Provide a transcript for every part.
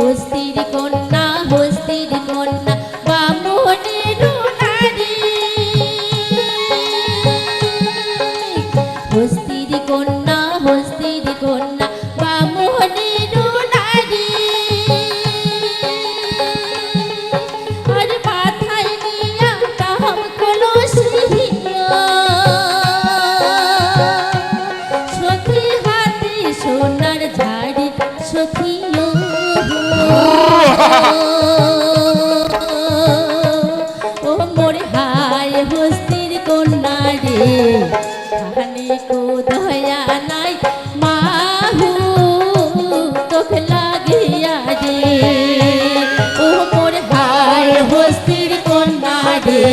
হস্তির কন্যা হস্তির কন্যা বামনের নারী। হস্তির কন্যা ও মোর হায় হস্তির কন্যা রে, খানি নাই, মাহু তোখ লাগিয়া রে। ও মোর হায় হস্তির কন্যা রে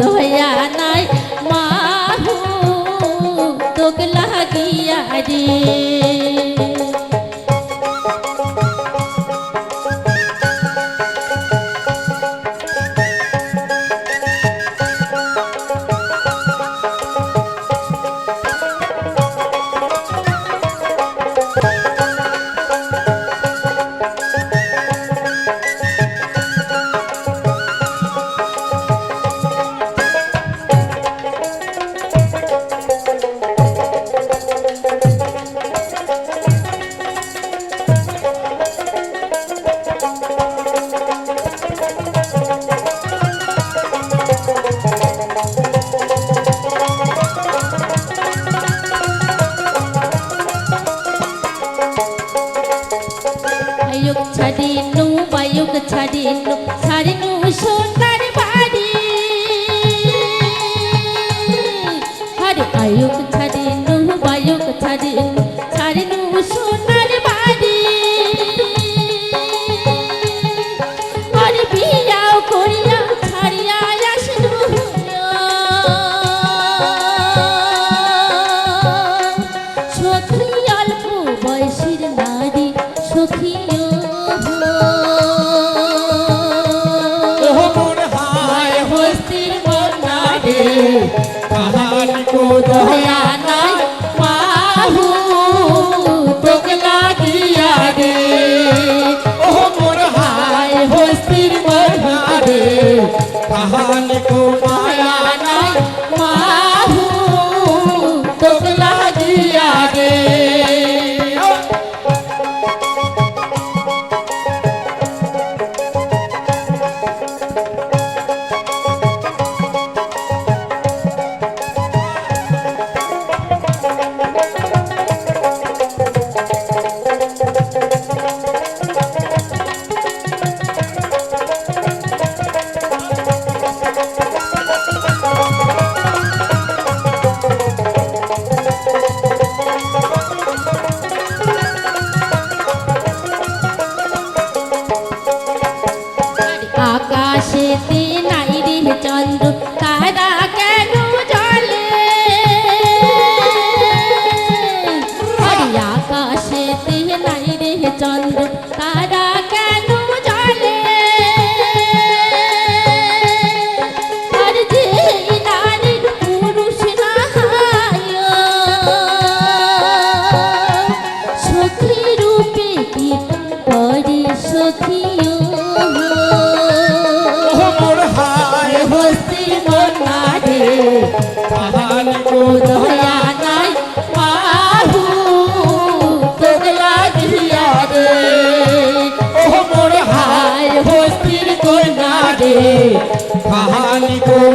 দয়া নাই মাহু তোক লাগিয়া রে Hello. কাদা চন্দ্র তারা কাহানি কো